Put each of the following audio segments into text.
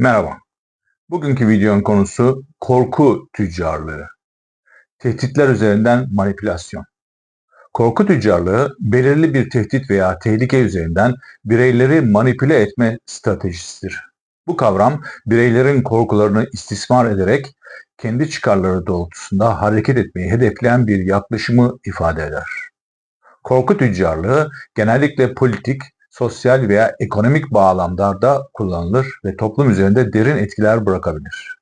Merhaba. Bugünkü videonun konusu korku tüccarlığı. Tehditler üzerinden manipülasyon. Korku tüccarlığı belirli bir tehdit veya tehlike üzerinden bireyleri manipüle etme stratejisidir. Bu kavram bireylerin korkularını istismar ederek kendi çıkarları doğrultusunda hareket etmeyi hedefleyen bir yaklaşımı ifade eder. Korku tüccarlığı genellikle politik, sosyal veya ekonomik bağlamlarda kullanılır ve toplum üzerinde derin etkiler bırakabilir.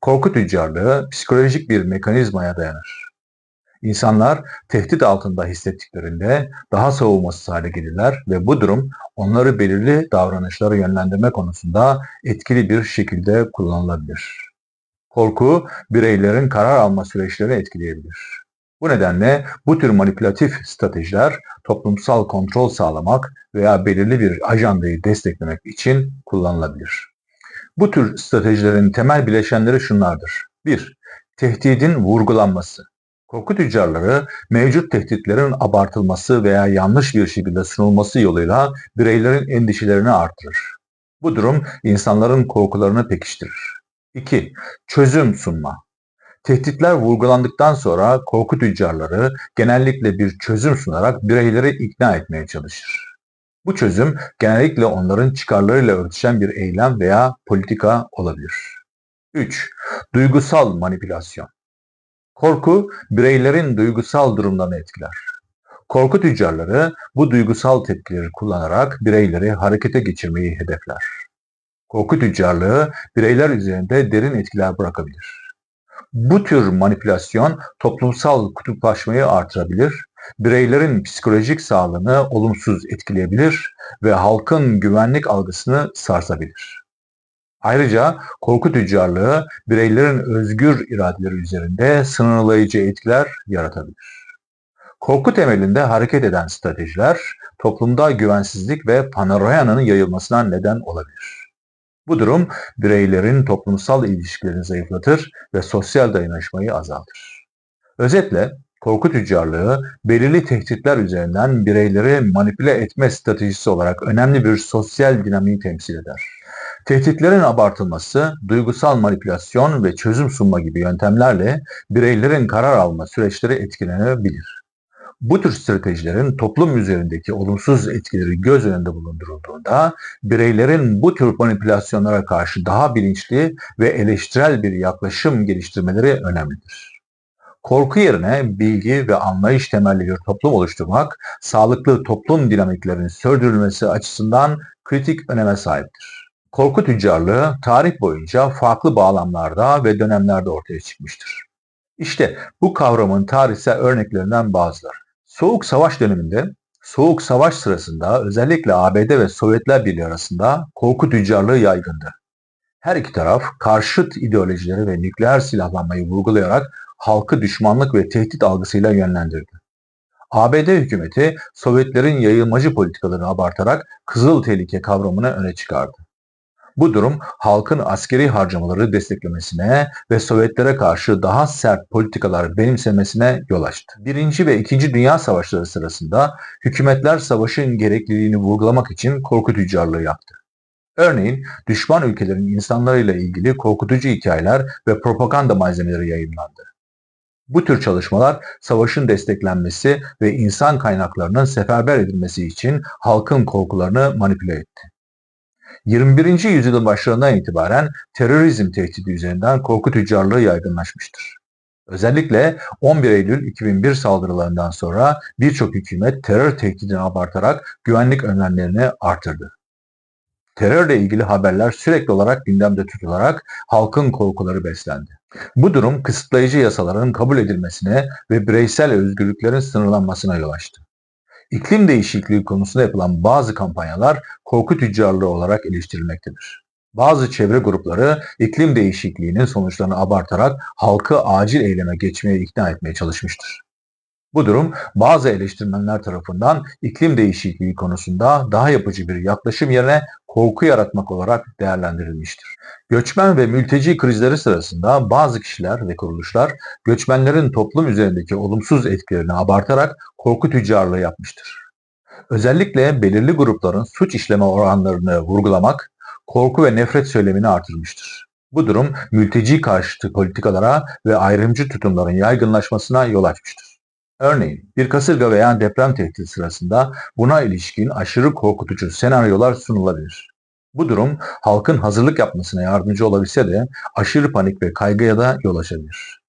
Korku tüccarlığı psikolojik bir mekanizmaya dayanır. İnsanlar tehdit altında hissettiklerinde daha savunmasız hale gelirler ve bu durum onları belirli davranışlara yönlendirme konusunda etkili bir şekilde kullanılabilir. Korku bireylerin karar alma süreçlerini etkileyebilir. Bu nedenle bu tür manipülatif stratejiler toplumsal kontrol sağlamak veya belirli bir ajandayı desteklemek için kullanılabilir. Bu tür stratejilerin temel bileşenleri şunlardır. 1. Tehdidin vurgulanması. Korku tüccarları mevcut tehditlerin abartılması veya yanlış bir şekilde sunulması yoluyla bireylerin endişelerini artırır. Bu durum insanların korkularını pekiştirir. 2. Çözüm sunma. Tehditler vurgulandıktan sonra korku tüccarları genellikle bir çözüm sunarak bireyleri ikna etmeye çalışır. Bu çözüm genellikle onların çıkarlarıyla örtüşen bir eylem veya politika olabilir. 3. Duygusal manipülasyon. Korku bireylerin duygusal durumlarını etkiler. Korku tüccarları bu duygusal tepkileri kullanarak bireyleri harekete geçirmeyi hedefler. Korku tüccarlığı bireyler üzerinde derin etkiler bırakabilir. Bu tür manipülasyon toplumsal kutuplaşmayı artırabilir, bireylerin psikolojik sağlığını olumsuz etkileyebilir ve halkın güvenlik algısını sarsabilir. Ayrıca korku tüccarlığı bireylerin özgür iradeleri üzerinde sınırlayıcı etkiler yaratabilir. Korku temelinde hareket eden stratejiler toplumda güvensizlik ve paranoyanın yayılmasına neden olabilir. Bu durum bireylerin toplumsal ilişkilerini zayıflatır ve sosyal dayanışmayı azaltır. Özetle korku tüccarlığı belirli tehditler üzerinden bireyleri manipüle etme stratejisi olarak önemli bir sosyal dinamiği temsil eder. Tehditlerin abartılması, duygusal manipülasyon ve çözüm sunma gibi yöntemlerle bireylerin karar alma süreçleri etkilenebilir. Bu tür stratejilerin toplum üzerindeki olumsuz etkileri göz önünde bulundurulduğunda bireylerin bu tür manipülasyonlara karşı daha bilinçli ve eleştirel bir yaklaşım geliştirmeleri önemlidir. Korku yerine bilgi ve anlayış temelli bir toplum oluşturmak, sağlıklı toplum dinamiklerinin sürdürülmesi açısından kritik öneme sahiptir. Korku tüccarlığı tarih boyunca farklı bağlamlarda ve dönemlerde ortaya çıkmıştır. İşte bu kavramın tarihsel örneklerinden bazıları. Soğuk Savaş döneminde Soğuk Savaş sırasında özellikle ABD ve Sovyetler Birliği arasında korku tüccarlığı yaygındı. Her iki taraf karşıt ideolojileri ve nükleer silahlanmayı vurgulayarak halkı düşmanlık ve tehdit algısıyla yönlendirdi. ABD hükümeti Sovyetlerin yayılmacı politikalarını abartarak kızıl tehlike kavramını öne çıkardı. Bu durum halkın askeri harcamaları desteklemesine ve Sovyetlere karşı daha sert politikalar benimsemesine yol açtı. Birinci ve İkinci Dünya Savaşları sırasında hükümetler savaşın gerekliliğini vurgulamak için korku tüccarlığı yaptı. Örneğin düşman ülkelerin insanlarıyla ilgili korkutucu hikayeler ve propaganda malzemeleri yayınlandı. Bu tür çalışmalar savaşın desteklenmesi ve insan kaynaklarının seferber edilmesi için halkın korkularını manipüle etti. 21. yüzyılın başlarından itibaren terörizm tehdidi üzerinden korku tüccarlığı yaygınlaşmıştır. Özellikle 11 Eylül 2001 saldırılarından sonra birçok hükümet terör tehdidini abartarak güvenlik önlemlerini artırdı. Terörle ilgili haberler sürekli olarak gündemde tutularak halkın korkuları beslendi. Bu durum kısıtlayıcı yasaların kabul edilmesine ve bireysel özgürlüklerin sınırlanmasına yol açtı. İklim değişikliği konusunda yapılan bazı kampanyalar korku tüccarlığı olarak eleştirilmektedir. Bazı çevre grupları iklim değişikliğinin sonuçlarını abartarak halkı acil eyleme geçmeye ikna etmeye çalışmıştır. Bu durum bazı eleştirmenler tarafından iklim değişikliği konusunda daha yapıcı bir yaklaşım yerine korku yaratmak olarak değerlendirilmiştir. Göçmen ve mülteci krizleri sırasında bazı kişiler ve kuruluşlar göçmenlerin toplum üzerindeki olumsuz etkilerini abartarak korku tüccarlığı yapmıştır. Özellikle belirli grupların suç işleme oranlarını vurgulamak, korku ve nefret söylemini artırmıştır. Bu durum mülteci karşıtı politikalara ve ayrımcı tutumların yaygınlaşmasına yol açmıştır. Örneğin bir kasırga veya deprem tehdidi sırasında buna ilişkin aşırı korkutucu senaryolar sunulabilir. Bu durum halkın hazırlık yapmasına yardımcı olabilse de aşırı panik ve kaygıya da yol açabilir.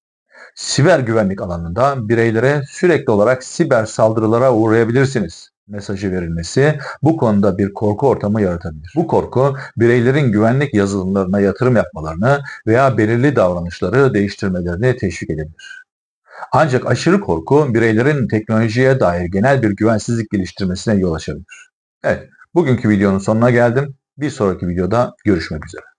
Siber güvenlik alanında bireylere sürekli olarak siber saldırılara uğrayabilirsiniz mesajı verilmesi bu konuda bir korku ortamı yaratabilir. Bu korku bireylerin güvenlik yazılımlarına yatırım yapmalarını veya belirli davranışları değiştirmelerini teşvik edebilir. Ancak aşırı korku bireylerin teknolojiye dair genel bir güvensizlik geliştirmesine yol açabilir. Evet, bugünkü videonun sonuna geldim. Bir sonraki videoda görüşmek üzere.